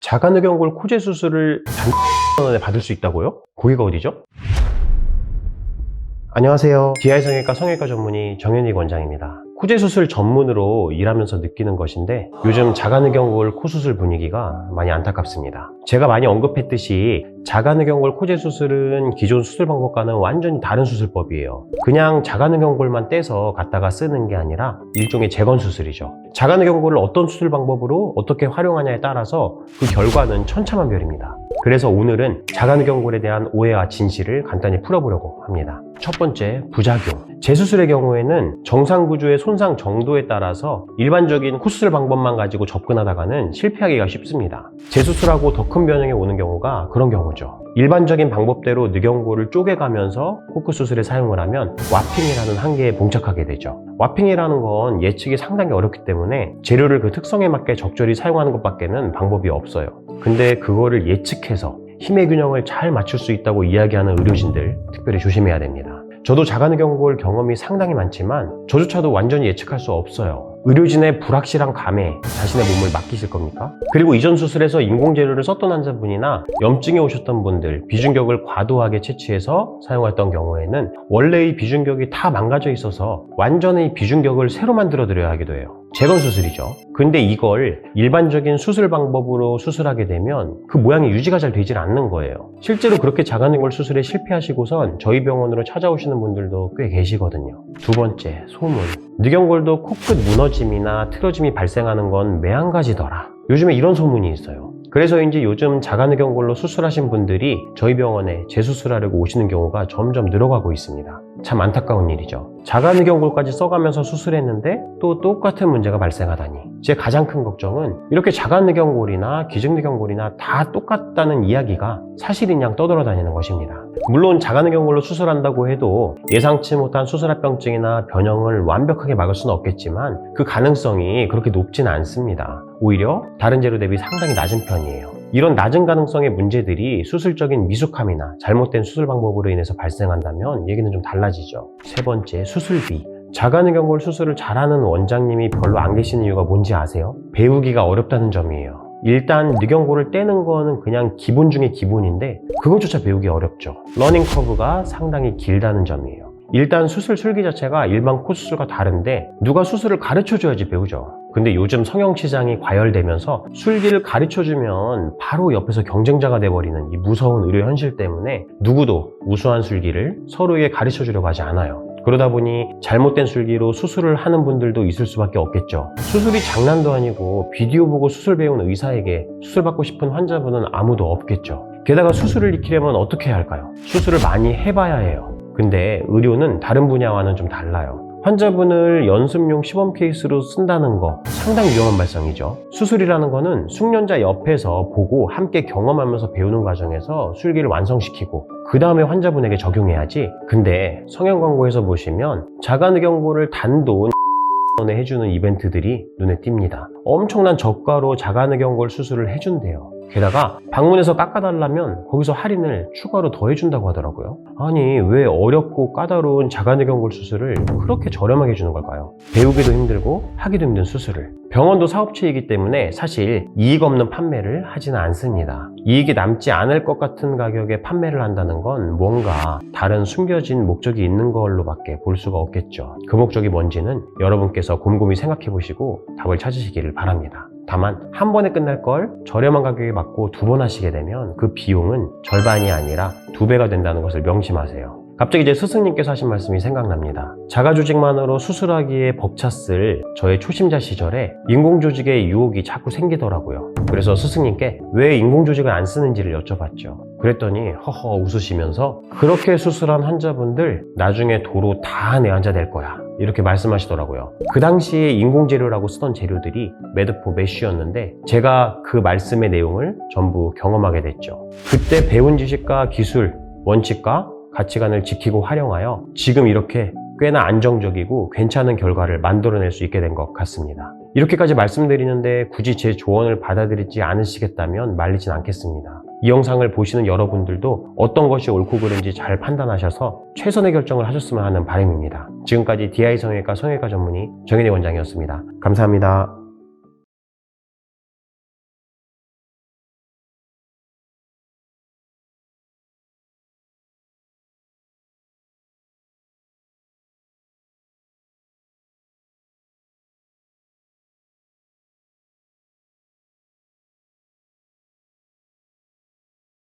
자가늑연골 코제 수술을 단 원에 받을 수 있다고요? 거기가 어디죠? 안녕하세요. DI 성형외과 성형외과 전문의 정현익 원장입니다. 코제 수술 전문으로 일하면서 느끼는 것인데 요즘 자가늑연골 코 수술 분위기가 많이 안타깝습니다. 제가 많이 언급했듯이 자가늑연골 코제 수술은 기존 수술 방법과는 완전히 다른 수술법이에요. 그냥 자가늑연골만 떼서 갖다가 쓰는 게 아니라 일종의 재건 수술이죠. 자가늑연골을 어떤 수술 방법으로 어떻게 활용하냐에 따라서 그 결과는 천차만별입니다. 그래서 오늘은 자가늑연골에 대한 오해와 진실을 간단히 풀어보려고 합니다. 첫 번째, 부작용. 재수술의 경우에는 정상 구조의 손상 정도에 따라서 일반적인 코수술 방법만 가지고 접근하다가는 실패하기가 쉽습니다. 재수술하고 더 큰 변형이 오는 경우가 그런 경우죠. 일반적인 방법대로 늑연골을 쪼개가면서 코크 수술에 사용을 하면 와핑이라는 한계에 봉착하게 되죠. 와핑이라는 건 예측이 상당히 어렵기 때문에 재료를 그 특성에 맞게 적절히 사용하는 것밖에는 방법이 없어요. 근데 그거를 예측해서 힘의 균형을 잘 맞출 수 있다고 이야기하는 의료진들 특별히 조심해야 됩니다. 저도 자가늑연골 경험이 상당히 많지만 저조차도 완전히 예측할 수 없어요. 의료진의 불확실한 감에 자신의 몸을 맡기실 겁니까? 그리고 이전 수술에서 인공재료를 썼던 환자분이나 염증이 오셨던 분들 비중격을 과도하게 채취해서 사용했던 경우에는 원래의 비중격이 다 망가져 있어서 완전히 비중격을 새로 만들어 드려야 하기도 해요. 재건 수술이죠. 근데 이걸 일반적인 수술 방법으로 수술하게 되면 그 모양이 유지가 잘 되질 않는 거예요. 실제로 그렇게 자가늑골 수술에 실패하시고선 저희 병원으로 찾아오시는 분들도 꽤 계시거든요. 두 번째, 소문. 늑연골도 코끝 무너짐이나 틀어짐이 발생하는 건 매한가지더라. 요즘에 이런 소문이 있어요. 그래서인지 요즘 자가늑연골로 수술하신 분들이 저희 병원에 재수술하려고 오시는 경우가 점점 늘어가고 있습니다. 참 안타까운 일이죠. 자가늑연골까지 써가면서 수술했는데 또 똑같은 문제가 발생하다니. 제 가장 큰 걱정은 이렇게 자가늑연골이나 기증늑연골이나 다 똑같다는 이야기가 사실인 양 떠돌아다니는 것입니다. 물론 자가늑연골로 수술한다고 해도 예상치 못한 수술합병증이나 변형을 완벽하게 막을 수는 없겠지만 그 가능성이 그렇게 높진 않습니다. 오히려 다른 재료 대비 상당히 낮은 편이에요. 이런 낮은 가능성의 문제들이 수술적인 미숙함이나 잘못된 수술 방법으로 인해서 발생한다면 얘기는 좀 달라지죠. 세 번째, 수술비. 자가늑연골 수술을 잘하는 원장님이 별로 안 계시는 이유가 뭔지 아세요? 배우기가 어렵다는 점이에요. 일단 늑연골을 떼는 거는 그냥 기본 중에 기본인데 그것조차 배우기 어렵죠. 러닝 커브가 상당히 길다는 점이에요. 일단 수술 술기 자체가 일반 코 수술과 다른데 누가 수술을 가르쳐 줘야지 배우죠. 근데 요즘 성형 시장이 과열되면서 술기를 가르쳐 주면 바로 옆에서 경쟁자가 돼버리는 이 무서운 의료 현실 때문에 누구도 우수한 술기를 서로에게 가르쳐 주려고 하지 않아요. 그러다 보니 잘못된 술기로 수술을 하는 분들도 있을 수밖에 없겠죠. 수술이 장난도 아니고 비디오 보고 수술 배운 의사에게 수술받고 싶은 환자분은 아무도 없겠죠. 게다가 수술을 익히려면 어떻게 해야 할까요? 수술을 많이 해봐야 해요. 근데 의료는 다른 분야와는 좀 달라요. 환자분을 연습용 시범 케이스로 쓴다는 거 상당히 위험한 발상이죠. 수술이라는 거는 숙련자 옆에서 보고 함께 경험하면서 배우는 과정에서 술기를 완성시키고 그 다음에 환자분에게 적용해야지. 근데 성형 광고에서 보시면 자가늑연골을 단돈 원에 해주는 이벤트들이 눈에 띕니다. 엄청난 저가로 자가늑연골 수술을 해준대요. 게다가 방문해서 깎아달라면 거기서 할인을 추가로 더 해준다고 하더라고요. 아니 왜 어렵고 까다로운 자가늑연골 수술을 그렇게 저렴하게 해주는 걸까요? 배우기도 힘들고 하기도 힘든 수술을 병원도 사업체이기 때문에 사실 이익 없는 판매를 하지는 않습니다. 이익이 남지 않을 것 같은 가격에 판매를 한다는 건 뭔가 다른 숨겨진 목적이 있는 걸로밖에 볼 수가 없겠죠. 그 목적이 뭔지는 여러분께서 곰곰이 생각해 보시고 답을 찾으시기를 바랍니다. 다만 한 번에 끝날 걸 저렴한 가격에 받고 두 번 하시게 되면 그 비용은 절반이 아니라 두 배가 된다는 것을 명심하세요. 갑자기 제 스승님께서 하신 말씀이 생각납니다. 자가조직만으로 수술하기에 벅찼을 저의 초심자 시절에 인공조직의 유혹이 자꾸 생기더라고요. 그래서 스승님께 왜 인공조직을 안 쓰는지를 여쭤봤죠. 그랬더니 허허 웃으시면서 그렇게 수술한 환자분들 나중에 도로 다 내 환자 될 거야. 이렇게 말씀하시더라고요. 그 당시에 인공재료라고 쓰던 재료들이 매드포 메쉬였는데 제가 그 말씀의 내용을 전부 경험하게 됐죠. 그때 배운 지식과 기술, 원칙과 가치관을 지키고 활용하여 지금 이렇게 꽤나 안정적이고 괜찮은 결과를 만들어낼 수 있게 된 것 같습니다. 이렇게까지 말씀드리는데 굳이 제 조언을 받아들이지 않으시겠다면 말리진 않겠습니다. 이 영상을 보시는 여러분들도 어떤 것이 옳고 그른지 잘 판단하셔서 최선의 결정을 하셨으면 하는 바람입니다. 지금까지 DI 성형외과 성형외과 전문의 정현희 원장이었습니다. 감사합니다.